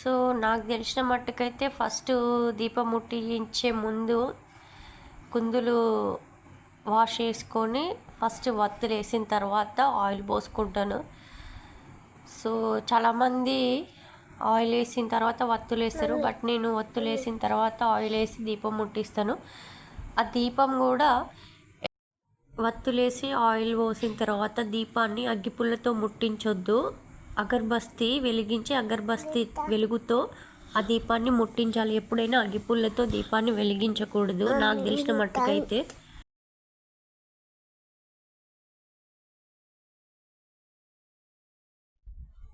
So నాకు తెలిసిన మట్టుకైతే first దీపం ముట్టించే ముందు కుందులు వాష్ చేసుకొని ఫస్ట్ వత్తులు వేసిన తర్వాత ఆయిల్ పోసుకుంటాను. సో చాలామంది ఆయిల్ వేసిన తర్వాత వత్తులు వేస్తారు. బట్ నేను వత్తులు వేసిన తర్వాత ఆయిల్ వేసి దీపం ముట్టిస్తాను. ఆ దీపం కూడా వత్తులేసి ఆయిల్ పోసిన తర్వాత దీపాన్ని అగ్గిపుల్లతో ముట్టించొద్దు. అగర్బస్తీ వెలిగించి అగర్బస్తీ వెలుగుతో ఆ దీపాన్ని ముట్టించాలి. ఎప్పుడైనా అగ్గిపుల్లతో దీపాన్ని వెలిగించకూడదు. నాకు తెలిసిన మట్టుకైతే.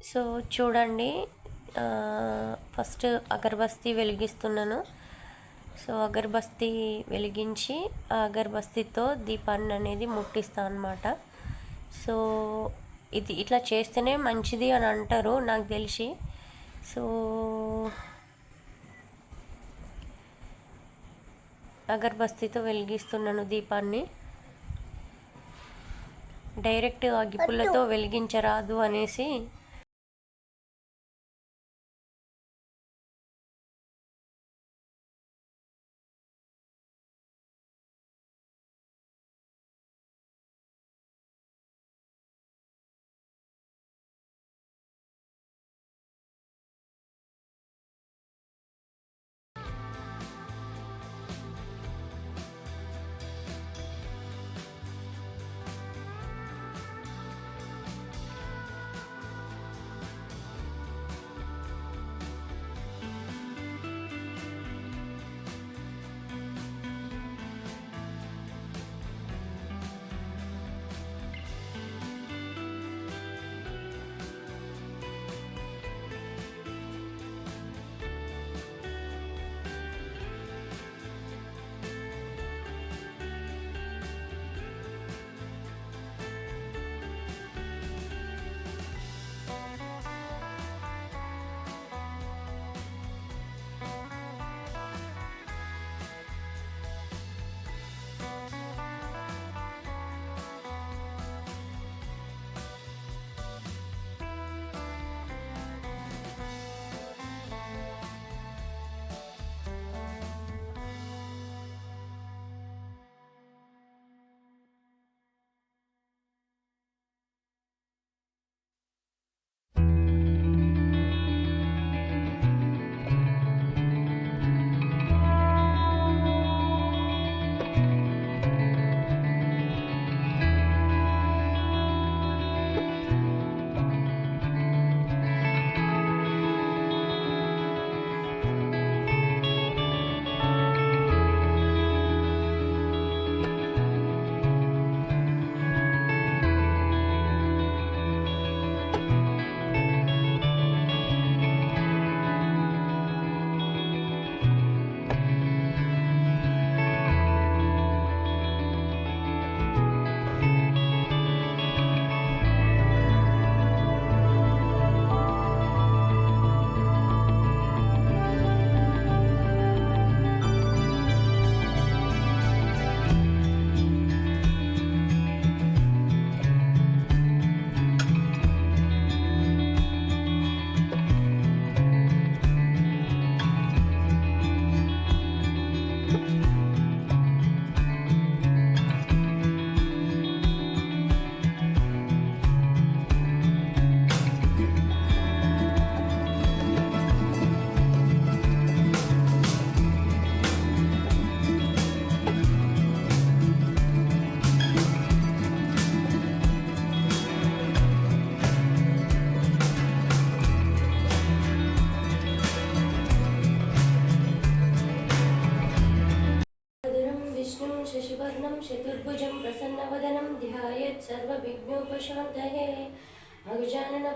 సో చూడండి. ఫస్ట్ అగర్బస్తీ వెలిగిస్తున్నాను. సో అగర్బస్తీ వెలిగించి ఆ అగర్బస్తీతో దీపాన్ని అనేది ముట్టిస్తాను అనమాట సో ఇది ఇట్లా చేస్తేనే మంచిది అని అంటారు నాకు తెలిసి. సో అగర్బస్తీతో వెలిగిస్తున్నాను దీపాన్ని. డైరెక్ట్ అగ్గిపుల్లతో వెలిగించరాదు అనేసి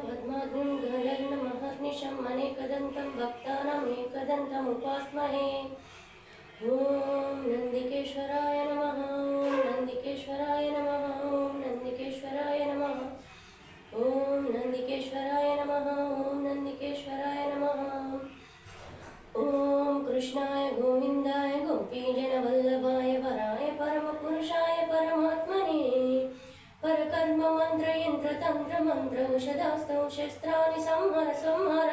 अगजाननपद्माग्निं गणर्णमहर्निशम् अनेकदन्तं भक्तानाम् एकदन्तमुपास्महे ॐ नन्दिकेश्वराय नमः ॐ नन्दिकेश्वराय नमः ॐ नन्दिकेश्वराय कृष्णाय प्रौषधास्तौ शस्त्राणि संहर संहर।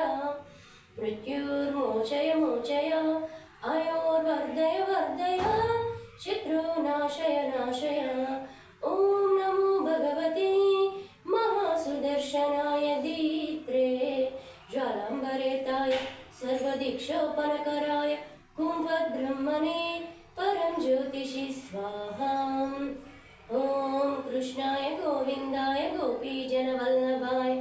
मृत्युर्मोचय मोचय अयोर्वर्धय वर्धय, शत्रुनाशय नाशय। ॐ नमो भगवते महासुदर्शनाय दीत्रे ज्वालाम्बरेताय, सर्वदीक्षोपनकराय कुम्भब्रह्मणे परं ज्योतिषि स्वाहा। कृष्णाय गोविन्दाय गोपीजनवल्लभाय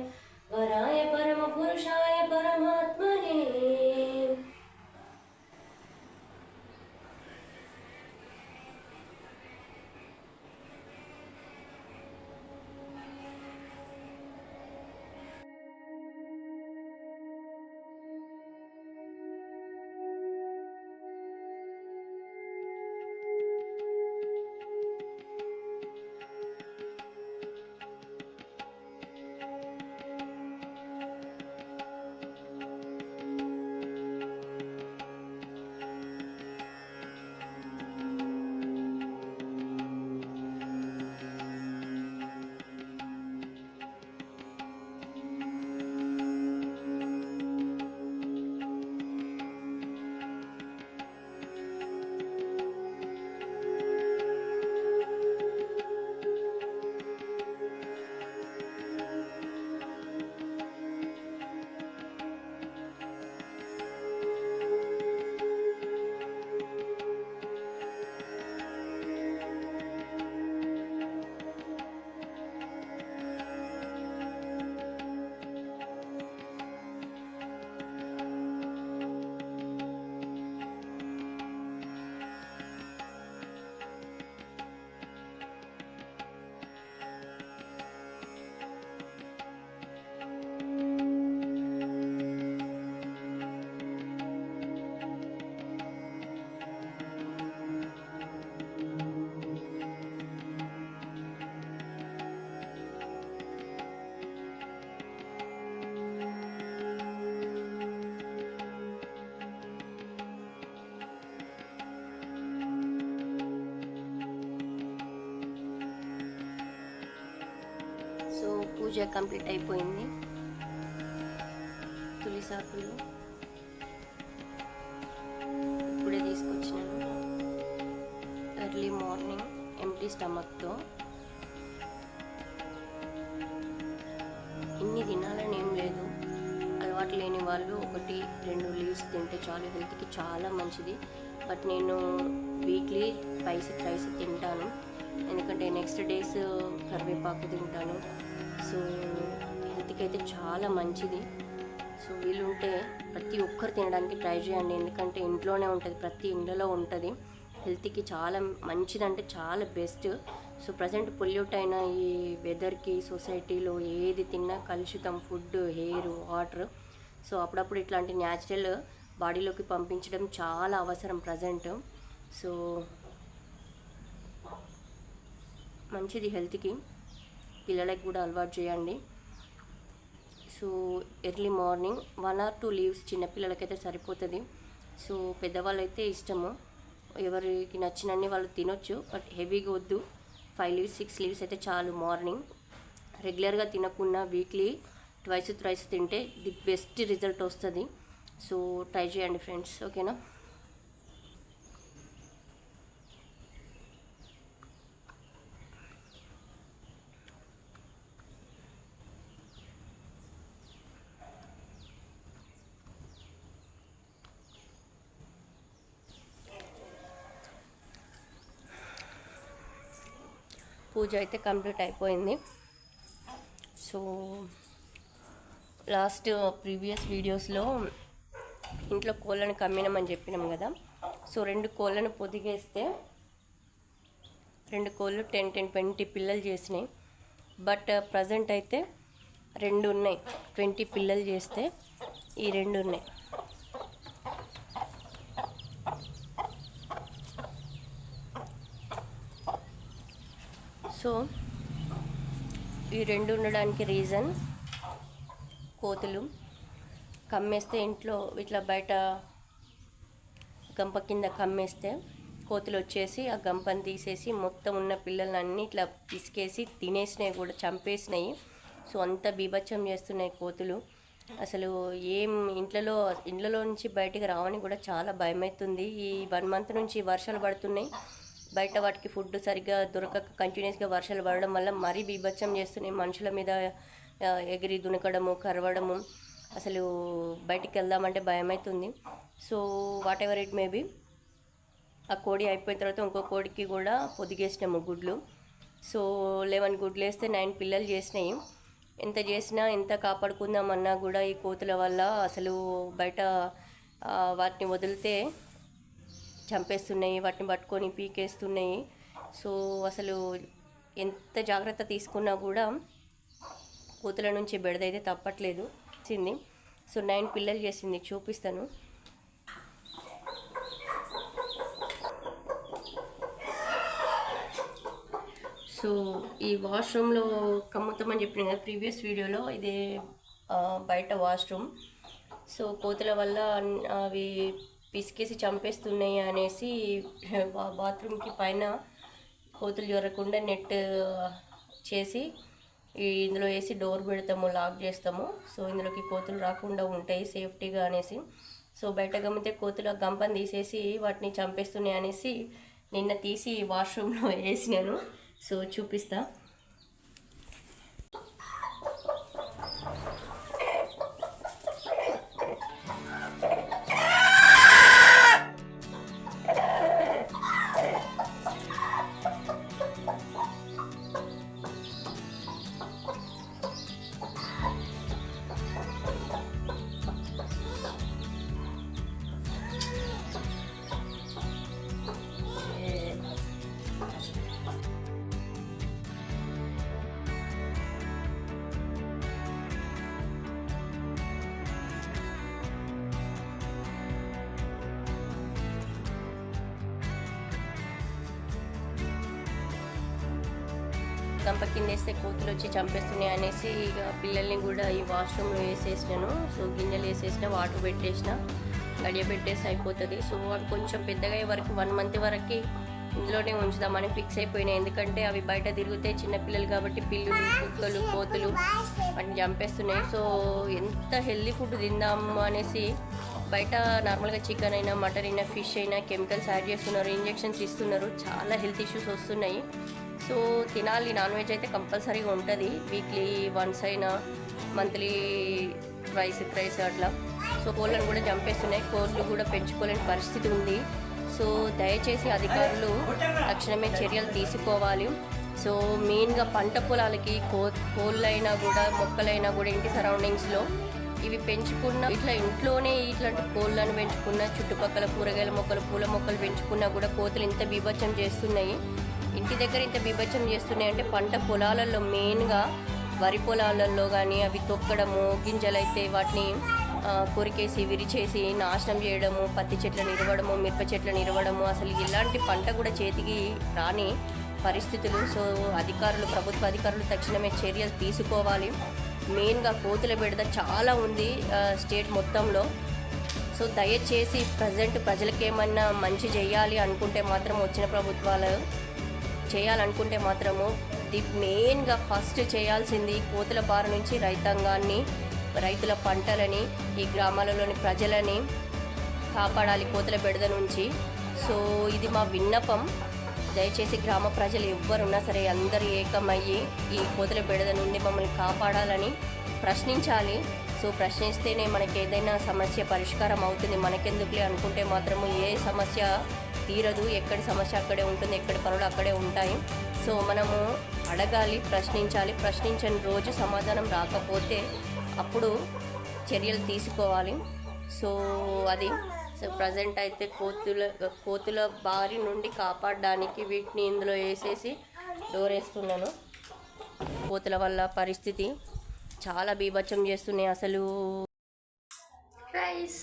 పూజ కంప్లీట్ అయిపోయింది. తులిసాకులు ఇప్పుడే తీసుకొచ్చినాను. ఎర్లీ మార్నింగ్ ఎంటీ స్టమక్తో. ఇన్ని తినాలని ఏం లేదు. అలవాటు లేని వాళ్ళు ఒకటి రెండు లీవ్స్ తింటే చాలు. హెల్త్కి చాలా మంచిది. బట్ నేను వీక్లీ ట్వైస్ ట్రైస్ తింటాను. ఎందుకంటే నెక్స్ట్ డేస్ కరివేపాకు తింటాను. సో హెల్త్కి అయితే చాలా మంచిది. సో వీలుంటే ప్రతి ఒక్కరు తినడానికి ట్రై చేయండి. ఎందుకంటే ఇంట్లోనే ఉంటుంది ప్రతి ఇండ్లలో ఉంటుంది. హెల్త్కి చాలా మంచిదంటే చాలా బెస్ట్. సో ప్రజెంట్ పొల్యూట్ అయిన ఈ వెదర్కి సొసైటీలో ఏది తిన్నా కలుషితం ఫుడ్ హెయిర్ వాటర్. సో అప్పుడప్పుడు ఇట్లాంటి న్యాచురల్ బాడీలోకి పంపించడం చాలా అవసరం ప్రజెంట్. సో మంచిది హెల్త్కి. పిల్లలకి కూడా అలవాటు చేయండి. So early morning one or two leaves చిన్నపిల్లలకైతే సరిపోతుంది. సో పెద్దవాళ్ళైతే ఇష్టము. ఎవరికి నచ్చినన్ని వాళ్ళు తినొచ్చు బట్ హెవీగా వద్దు. ఫైవ్ లీవ్స్ సిక్స్ లీవ్స్ అయితే చాలు మార్నింగ్. రెగ్యులర్గా తినకుండా వీక్లీ ట్వైస్ త్రైస్ తింటే ది బెస్ట్ రిజల్ట్ వస్తుంది. సో ట్రై చేయండి ఫ్రెండ్స్ ఓకేనా? పూజ అయితే కంప్లీట్ అయిపోయింది. సో లాస్ట్ ప్రీవియస్ వీడియోస్లో ఇంట్లో కోళ్ళను కమ్మినామని చెప్పినాం కదా. సో రెండు కోళ్ళను పొదిగేస్తే రెండు కోళ్ళు టెన్ టెన్ ట్వంటీ పిల్లలు చేసినాయి. బట్ ప్రజెంట్ అయితే రెండు ఉన్నాయి. ట్వంటీ పిల్లలు చేస్తే ఈ రెండు ఉన్నాయి. సో ఈ రెండు ఉండడానికి రీజన్ కోతులు. కమ్మేస్తే ఇంట్లో ఇట్లా బయట గంప కింద కమ్మేస్తే కోతులు వచ్చేసి ఆ గంపని తీసేసి మొత్తం ఉన్న పిల్లలన్నీ ఇట్లా పిసికేసి తినేసినాయి కూడా చంపేసినాయి సో అంత బీభత్సం చేస్తున్నాయి కోతులు. అసలు ఏం ఇంట్లో ఇండ్లలో నుంచి బయటికి రావని కూడా చాలా భయమవుతుంది ఈ వన్ మంత్ నుంచి వర్షాలు పడుతున్నాయి. బయట వాటికి ఫుడ్ సరిగ్గా దొరకక కంటిన్యూస్గా వర్షాలు పడడం వల్ల మరీ బీభత్సం చేస్తున్నాయి మనుషుల మీద ఎగిరి దునకడము కరవడము అసలు బయటికి వెళ్దామంటే భయం అవుతుంది so whatever it maybe ఆ కోడి అయిపోయిన తర్వాత ఇంకో కోడికి కూడా పొదిగేసినాము గుడ్లు. సో లెవెన్ గుడ్లు వేస్తే నైన్ పిల్లలు చేసినాయి. ఎంత చేసినా ఎంత కాపాడుకుందామన్నా కూడా ఈ కోతుల వల్ల అసలు బయట వాటిని వదిలితే చంపేస్తున్నాయి వాటిని పట్టుకొని పీకేస్తున్నాయి. సో అసలు ఎంత జాగ్రత్త తీసుకున్నా కూడా కోతుల నుంచి బెడదైతే తప్పట్లేదు వచ్చింది సో నైన్ పిల్లలు చేసింది చూపిస్తాను. సో ఈ వాష్రూమ్లో కమ్ముతామని చెప్పిన కదా ప్రీవియస్ వీడియోలో ఇది బయట వాష్రూమ్. సో కోతుల వల్ల అవి పిసికేసి చంపేస్తున్నాయి అనేసి బాత్రూమ్కి పైన కోతులు జరగకుండా నెట్ చేసి ఇందులో వేసి డోర్ పెడతాము లాక్ చేస్తాము. సో ఇందులోకి కోతులు రాకుండా ఉంటాయి సేఫ్టీగా అనేసి. సో బయట గమ్మితే కోతుల గంపని తీసేసి వాటిని చంపేస్తున్నాయి అనేసి నిన్న తీసి వాష్రూమ్లో వేసినాను. సో చూపిస్తాను గంప కింద వేస్తే కోతులు వచ్చి చంపేస్తున్నాయి అనేసి ఇక పిల్లల్ని కూడా ఈ వాష్రూమ్లో వేసేసినాను. సో గింజలు వేసేసిన వాటర్ పెట్టేసిన గడియ పెట్టేసి అయిపోతుంది. సో అవి కొంచెం పెద్దగా అయ్యే వరకు వన్ మంత్ వరకు ఇందులోనే ఉంచుదామని ఫిక్స్ అయిపోయినాయి. ఎందుకంటే అవి బయట తిరిగితే చిన్నపిల్లలు కాబట్టి పిల్లులు కుక్కలు కోతులు వాటిని చంపేస్తున్నాయి. సో ఎంత హెల్దీ ఫుడ్ తిందాము అనేసి బయట నార్మల్గా చికెన్ అయినా మటన్ అయినా ఫిష్ అయినా కెమికల్స్ యాడ్ చేస్తున్నారు ఇంజెక్షన్స్ ఇస్తున్నారు. చాలా హెల్త్ ఇష్యూస్ వస్తున్నాయి. సో తినాలి నాన్ వెజ్ అయితే కంపల్సరీగా ఉంటుంది. వీక్లీ వన్స్ అయినా మంత్లీ రైస్ రైస్ అట్లా. సో కోళ్ళను కూడా చంపేస్తున్నాయి. కోళ్ళు కూడా పెంచుకోలేని పరిస్థితి ఉంది. సో దయచేసి అధికారులు తక్షణమే చర్యలు తీసుకోవాలి. సో మెయిన్గా పంట పొలాలకి కో కోళ్ళైనా కూడా మొక్కలైనా కూడా ఇంటి సరౌండింగ్స్లో ఇవి పెంచుకున్న ఇట్లా ఇంట్లోనే ఇట్లాంటి కోళ్ళను పెంచుకున్న చుట్టుపక్కల కూరగాయల మొక్కలు పూల మొక్కలు పెంచుకున్నా కూడా కోతులు ఇంత బీభత్సం చేస్తున్నాయి. ఇంటి దగ్గర ఇంత బీభత్సం చేస్తున్నాయి అంటే పంట పొలాలలో మెయిన్గా వరి పొలాలలో కానీ అవి తొక్కడము గింజలు అయితే వాటిని కొరికేసి విరిచేసి నాశనం చేయడము పత్తి చెట్లను ఇరవడము మిరప చెట్లను ఇరవడము అసలు ఇలాంటి పంట కూడా చేతికి రాని పరిస్థితులు. సో అధికారులు ప్రభుత్వ అధికారులు తక్షణమే చర్యలు తీసుకోవాలి. మెయిన్గా కోతుల బెడద చాలా ఉంది స్టేట్ మొత్తంలో. సో దయచేసి ప్రజెంట్ ప్రజలకేమన్నా మంచి చేయాలి అనుకుంటే మాత్రం వచ్చిన ప్రభుత్వాలు చేయాలనుకుంటే మాత్రము ది మెయిన్గా ఫస్ట్ చేయాల్సింది కోతుల బారి నుంచి రైతాంగాన్ని రైతుల పంటలని ఈ గ్రామాలలోని ప్రజలని కాపాడాలి కోతుల బెడద నుంచి. సో ఇది మా విన్నపం. దయచేసి గ్రామ ప్రజలు ఎవ్వరున్నా సరే అందరూ ఏకమయ్యి ఈ కోతుల బెడద నుండి మమ్మల్ని కాపాడాలని ప్రశ్నించాలి. సో ప్రశ్నిస్తేనే మనకి ఏదైనా సమస్య పరిష్కారం అవుతుంది. మనకెందుకులే అనుకుంటే మాత్రము ఏ సమస్య తీరదు. ఎక్కడ సమస్య అక్కడే ఉంటుంది ఎక్కడ పనులు అక్కడే ఉంటాయి. సో మనము అడగాలి ప్రశ్నించాలి. ప్రశ్నించని రోజు సమాధానం రాకపోతే అప్పుడు చర్యలు తీసుకోవాలి. సో అది సో ప్రజెంట్ అయితే కోతుల కోతుల బారి నుండి కాపాడడానికి వీటిని ఇందులో వేసేసి డోర్ వేస్తున్నాను కోతుల వల్ల పరిస్థితి చాలా బీభత్సం చేస్తున్నాయి అసలు. రైస్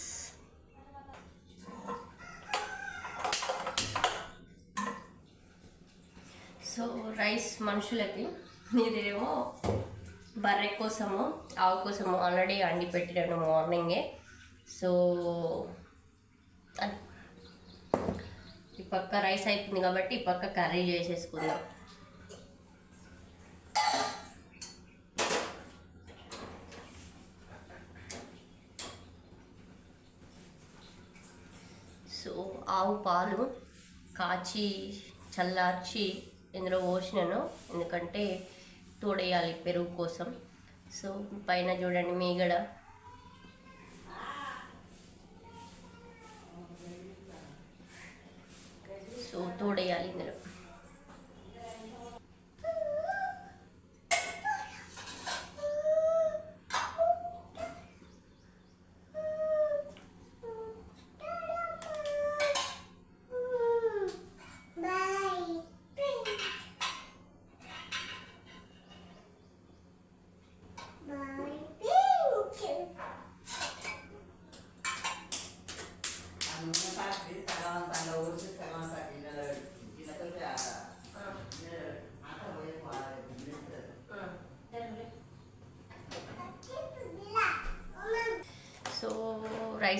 సో రైస్ మనుషులకి ఇదేమో బర్రె కోసము ఆవు కోసము ఆల్రెడీ అండి పెట్టాను మార్నింగే. సో అది. ఈ పక్క రైస్ అవుతుంది కాబట్టి ఈ పక్క కర్రీ చేసేసుకుందాం. సో ఆవు పాలు కాచి చల్లార్చి ఇందులో పోసినాను. ఎందుకంటే తోడేయాలి పెరుగు కోసం. సో పైన చూడండి మీగడ. సో తోడేయాలి ఇందులో.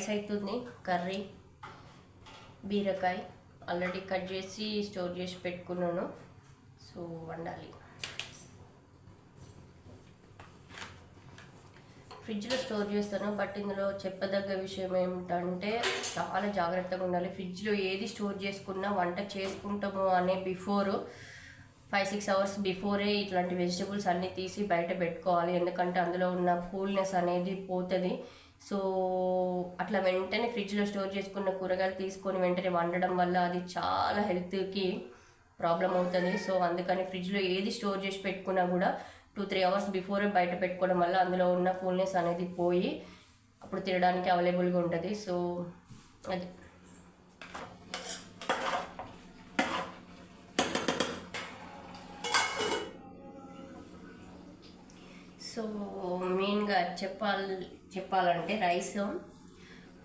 రైస్ అవుతుంది కర్రీ బీరకాయ ఆల్రెడీ కట్ చేసి స్టోర్ చేసి పెట్టుకున్నాను. సో వండాలి. ఫ్రిడ్జ్లో స్టోర్ చేస్తాను బట్ ఇందులో చెప్పదగ్గ విషయం ఏమిటంటే చాలా జాగ్రత్తగా ఉండాలి. ఫ్రిడ్జ్లో ఏది స్టోర్ చేసుకున్నా వంట చేసుకుంటాము అనే బిఫోర్ ఫైవ్ సిక్స్ అవర్స్ బిఫోరే ఇట్లాంటి వెజిటబుల్స్ అన్నీ తీసి బయట పెట్టుకోవాలి. ఎందుకంటే అందులో ఉన్న కూల్నెస్ అనేది పోతుంది. సో అట్లా వెంటనే ఫ్రిడ్జ్లో స్టోర్ చేసుకున్న కూరగాయలు తీసుకొని వెంటనే వండడం వల్ల అది చాలా హెల్త్కి ప్రాబ్లం అవుతుంది. సో అందుకని ఫ్రిడ్జ్లో ఏది స్టోర్ చేసి పెట్టుకున్నా కూడా టూ త్రీ అవర్స్ బిఫోరే బయట పెట్టుకోవడం వల్ల అందులో ఉన్న కూల్నెస్ అనేది పోయి అప్పుడు తినడానికి అవైలబుల్గా ఉంటుంది. సో అది సో మెయిన్గా చెప్పాలి చెప్పాలంటే రైస్.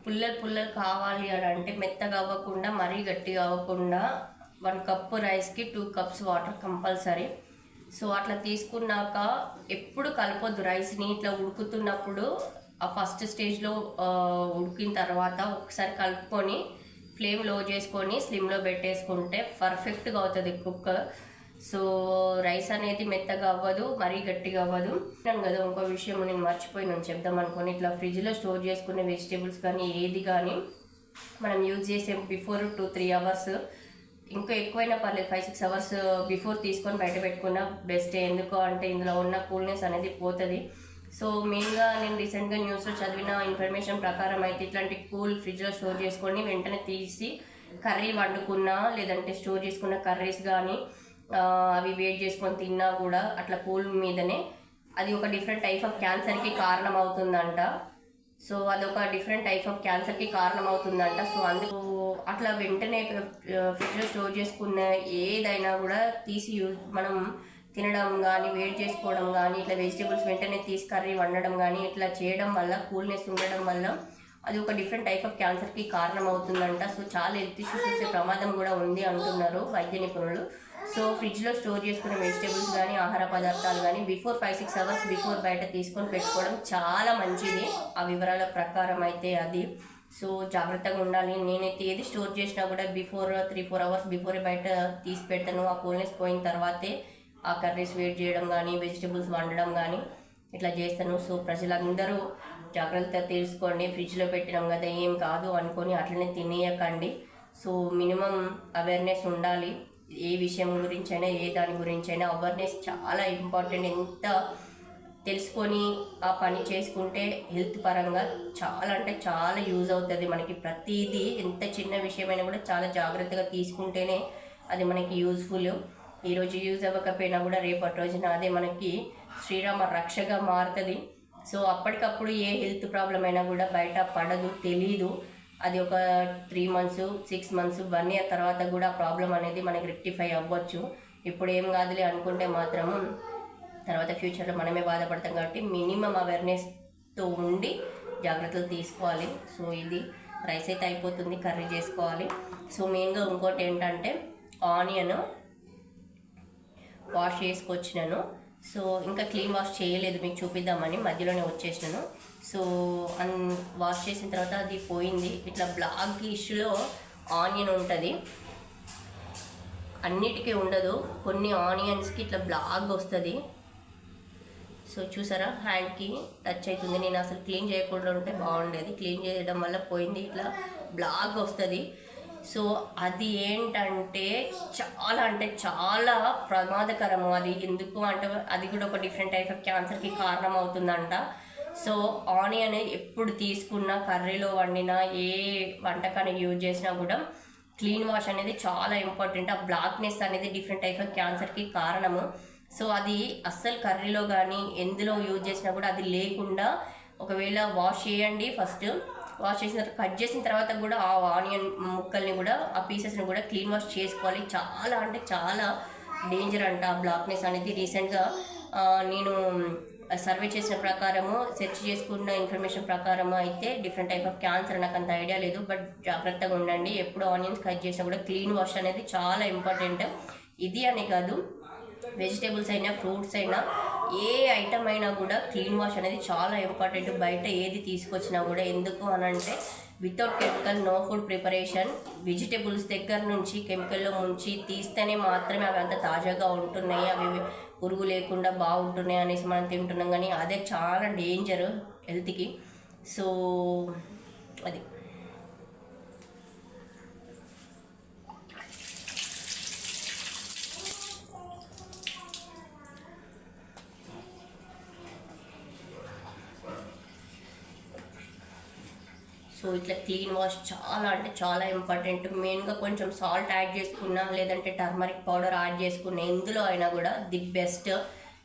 పుల్లలు పుల్లలు కావాలి అని అంటే మెత్తగా అవ్వకుండా మరీ గట్టిగా అవ్వకుండా వన్ కప్పు రైస్కి two cups water compulsory. So అట్లా తీసుకున్నాక ఎప్పుడు కలపొద్దు. రైస్ని ఇట్లా ఉడుకుతున్నప్పుడు ఆ ఫస్ట్ స్టేజ్లో ఉడికిన తర్వాత ఒకసారి కలుపుకొని ఫ్లేమ్లో చేసుకొని స్లిమ్లో పెట్టేసుకుంటే పర్ఫెక్ట్గా అవుతుంది కుక్కర్ సో రైస్ అనేది మెత్తగా అవ్వదు మరీ గట్టిగా అవ్వదు. నేను కదా ఇంకో విషయం నేను మర్చిపోయినాను చెప్దాం అనుకోని ఇట్లా ఫ్రిడ్జ్లో స్టోర్ చేసుకునే వెజిటేబుల్స్ కానీ ఏది కానీ మనం యూజ్ చేసే బిఫోర్ టూ త్రీ అవర్స్ ఇంకా ఎక్కువైనా పర్లేదు ఫైవ్ సిక్స్ అవర్స్ బిఫోర్ తీసుకొని బయట పెట్టుకున్న బెస్ట్. ఎందుకు అంటే ఇందులో ఉన్న కూల్నెస్ అనేది పోతుంది. సో మెయిన్గా నేను రీసెంట్గా న్యూస్లో చదివిన ఇన్ఫర్మేషన్ ప్రకారం అయితే ఇట్లాంటి కూల్ ఫ్రిడ్జ్లో స్టోర్ చేసుకొని వెంటనే తీసి కర్రీ వండుకున్నా లేదంటే స్టోర్ చేసుకున్న కర్రీస్ కానీ అవి వెయిట్ చేసుకొని తిన్నా కూడా అట్లా కూల్ మీదనే అది ఒక డిఫరెంట్ టైప్ ఆఫ్ క్యాన్సర్కి కారణం అవుతుందంట సో అదొక డిఫరెంట్ టైప్ ఆఫ్ క్యాన్సర్కి కారణం అవుతుందంట సో అందుకు అట్లా వెంటనే ఫ్రిడ్జ్లో స్టోర్ చేసుకున్న ఏదైనా కూడా తీసి యూజ్ మనం తినడం కానీ వేడి చేసుకోవడం కానీ ఇట్లా వెజిటేబుల్స్ వెంటనే తీసి కర్రీ వండడం కానీ ఇట్లా చేయడం వల్ల కూల్నెస్ ఉండడం వల్ల అది ఒక డిఫరెంట్ టైప్ ఆఫ్ క్యాన్సర్కి కారణం అవుతుందంట సో చాలా హెల్త్ ఇష్యూస్ వచ్చే ప్రమాదం కూడా ఉంది అంటున్నారు వైద్య నిపుణులు. సో ఫ్రిడ్జ్లో స్టోర్ చేసుకునే వెజిటేబుల్స్ కానీ ఆహార పదార్థాలు కానీ before five six hours before బయట తీసుకొని పెట్టుకోవడం చాలా మంచిది. ఆ వివరాల ప్రకారం అయితే అది. సో జాగ్రత్తగా ఉండాలి. నేనైతే ఏది స్టోర్ చేసినా కూడా బిఫోర్ త్రీ ఫోర్ అవర్స్ బిఫోరే బయట తీసి పెడతాను. ఆ కూల్నెస్ పోయిన తర్వాతే ఆ కర్రీస్ వేట్ చేయడం కానీ వెజిటేబుల్స్ వండడం కానీ ఇట్లా చేస్తాను. సో ప్రజలందరూ జాగ్రత్త తీసుకోండి ఫ్రిడ్జ్లో పెట్టినాం కదా ఏం కాదు అనుకొని అట్లనే తినేయకండి. సో మినిమం అవేర్నెస్ ఉండాలి. ఏ విషయం గురించి అయినా ఏ దాని గురించి అయినా అవేర్నెస్ చాలా ఇంపార్టెంట్ ఎంత తెలుసుకొని ఆ పని చేసుకుంటే హెల్త్ పరంగా చాలా అంటే చాలా యూజ్ అవుతుంది మనకి. ప్రతిదీ ఎంత చిన్న విషయమైనా కూడా చాలా జాగ్రత్తగా తీసుకుంటేనే అది మనకి యూజ్ఫుల్ ఈరోజు యూజ్ అవ్వకపోయినా కూడా రేపటి రోజున అదే మనకి శ్రీరామ రక్షగా మారుతుంది. సో అప్పటికప్పుడు ఏ హెల్త్ ప్రాబ్లం అయినా కూడా బయట పడదు తెలీదు. అది ఒక three months six months one year తర్వాత కూడా ప్రాబ్లం అనేది మనకి రెక్టిఫై అవ్వచ్చు. ఇప్పుడు ఏం కాదులే అనుకుంటే మాత్రము తర్వాత ఫ్యూచర్లో మనమే బాధపడతాం కాబట్టి మినిమం అవేర్నెస్తో ఉండి జాగ్రత్తలు తీసుకోవాలి. సో ఇది రైస్ అయితే అయిపోతుంది కర్రీ చేసుకోవాలి. సో మెయిన్గా ఇంకోటి ఏంటంటే ఆనియన్ వాష్ చేసుకొచ్చినాను. సో ఇంకా క్లీన్ వాష్ చేయలేదు మీకు చూపిద్దామని మధ్యలోనే వచ్చేసినాను. సో అన్ వాష్ చేసిన తర్వాత అది పోయింది. ఇట్లా బ్లాక్ ఇష్యూలో ఆనియన్ ఉంటుంది. అన్నిటికీ ఉండదు. కొన్ని ఆనియన్స్కి ఇట్లా బ్లాక్ వస్తుంది. సో చూసారా? హ్యాండ్కి టచ్ అవుతుంది నేను అసలు క్లీన్ చేయకుండా ఉంటే బాగుండేది. క్లీన్ చేయడం వల్ల పోయింది. ఇట్లా బ్లాక్ వస్తుంది. సో అది ఏంటంటే చాలా అంటే చాలా ప్రమాదకరము. అది ఎందుకు అంటే అది కూడా ఒక డిఫరెంట్ టైప్ ఆఫ్ క్యాన్సర్కి కారణం అవుతుందంట సో ఆనియన్ ఎప్పుడు తీసుకున్నా కర్రీలో వండినా ఏ వంటకానికి యూజ్ చేసినా కూడా క్లీన్ వాష్ అనేది చాలా ఇంపార్టెంట్. ఆ బ్లాక్నెస్ అనేది డిఫరెంట్ టైప్ ఆఫ్ క్యాన్సర్కి కారణము. సో అది అస్సలు కర్రీలో కానీ ఎందులో యూజ్ చేసినా కూడా అది లేకుండా ఒకవేళ వాష్ చేయండి ఫస్ట్. వాష్ చేసిన తర్వాత కట్ చేసిన తర్వాత కూడా ఆ ఆనియన్ ముక్కల్ని కూడా ఆ పీసెస్ని కూడా క్లీన్ వాష్ చేసుకోవాలి. చాలా అంటే చాలా డేంజర్ అంట ఆ బ్లాక్నెస్ అనేది. రీసెంట్గా నేను సర్వే చేసిన ప్రకారము సెర్చ్ చేసుకున్న ఇన్ఫర్మేషన్ ప్రకారము అయితే డిఫరెంట్ టైప్ ఆఫ్ క్యాన్సర్ నాకు అంత ఐడియా లేదు. బట్ జాగ్రత్తగా ఉండండి. ఎప్పుడు ఆనియన్స్ కట్ చేసినా కూడా క్లీన్ వాష్ అనేది చాలా ఇంపార్టెంట్. ఇది అని కాదు వెజిటేబుల్స్ అయినా ఫ్రూట్స్ అయినా ఏ ఐటమ్ అయినా కూడా క్లీన్ వాష్ అనేది చాలా ఇంపార్టెంట్. బయట ఏది తీసుకొచ్చినా కూడా ఎందుకు అని అంటే without chemical no food preparation vegetables దగ్గర నుంచి కెమికల్లో ముంచి తీస్తేనే మాత్రమే అవి అంత తాజాగా ఉంటున్నాయి. అవి పురుగు లేకుండా బాగుంటున్నాయి అనేసి మనం తింటున్నాం. కానీ అదే చాలా డేంజర్ హెల్త్కి సో అది. సో ఇట్లా క్లీన్ వాష్ చాలా అంటే చాలా ఇంపార్టెంట్. మెయిన్గా కొంచెం సాల్ట్ యాడ్ చేసుకున్నా లేదంటే టర్మరిక్ పౌడర్ యాడ్ చేసుకున్న ఎందులో అయినా కూడా ది బెస్ట్.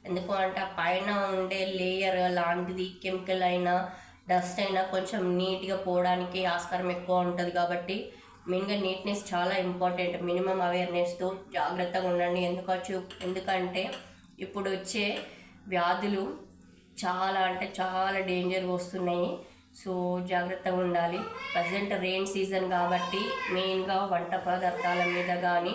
ఎందుకు అంటే ఆ పైన ఉండే లేయర్ లాంటిది కెమికల్ అయినా డస్ట్ అయినా కొంచెం నీట్గా పోవడానికి ఆస్కారం ఎక్కువ ఉంటుంది కాబట్టి మెయిన్గా నీట్నెస్ చాలా ఇంపార్టెంట్. మినిమం అవేర్నెస్తో జాగ్రత్తగా ఉండండి. ఎందుకొచ్చు? ఎందుకంటే ఇప్పుడు వచ్చే వ్యాధులు చాలా అంటే చాలా డేంజర్గా వస్తున్నాయి. సో జాగ్రత్తగా ఉండాలి. ప్రజెంట్ రెయిన్ సీజన్ కాబట్టి మెయిన్గా వంట పదార్థాల మీద కానీ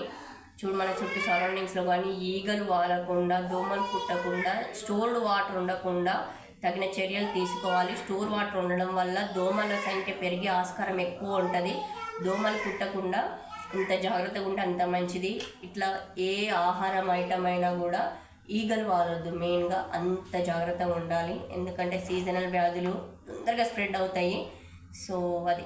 చూడు మన చుట్టూ సరౌండింగ్స్లో కానీ ఈగలు వాలకుండా దోమలు కుట్టకుండా స్టోర్డ్ వాటర్ ఉండకుండా తగిన చర్యలు తీసుకోవాలి. స్టోర్ వాటర్ ఉండడం వల్ల దోమల సంఖ్య పెరిగే ఆస్కారం ఎక్కువ ఉంటుంది. దోమలు కుట్టకుండా ఇంత జాగ్రత్తగా ఉంటే అంత మంచిది. ఇట్లా ఏ ఆహారం ఐటమ్ అయినా కూడా ఈగలు వాలొద్దు మెయిన్గా అంత జాగ్రత్తగా ఉండాలి. ఎందుకంటే సీజనల్ వ్యాధులు తొందరగా స్ప్రెడ్ అవుతాయి. సో అది.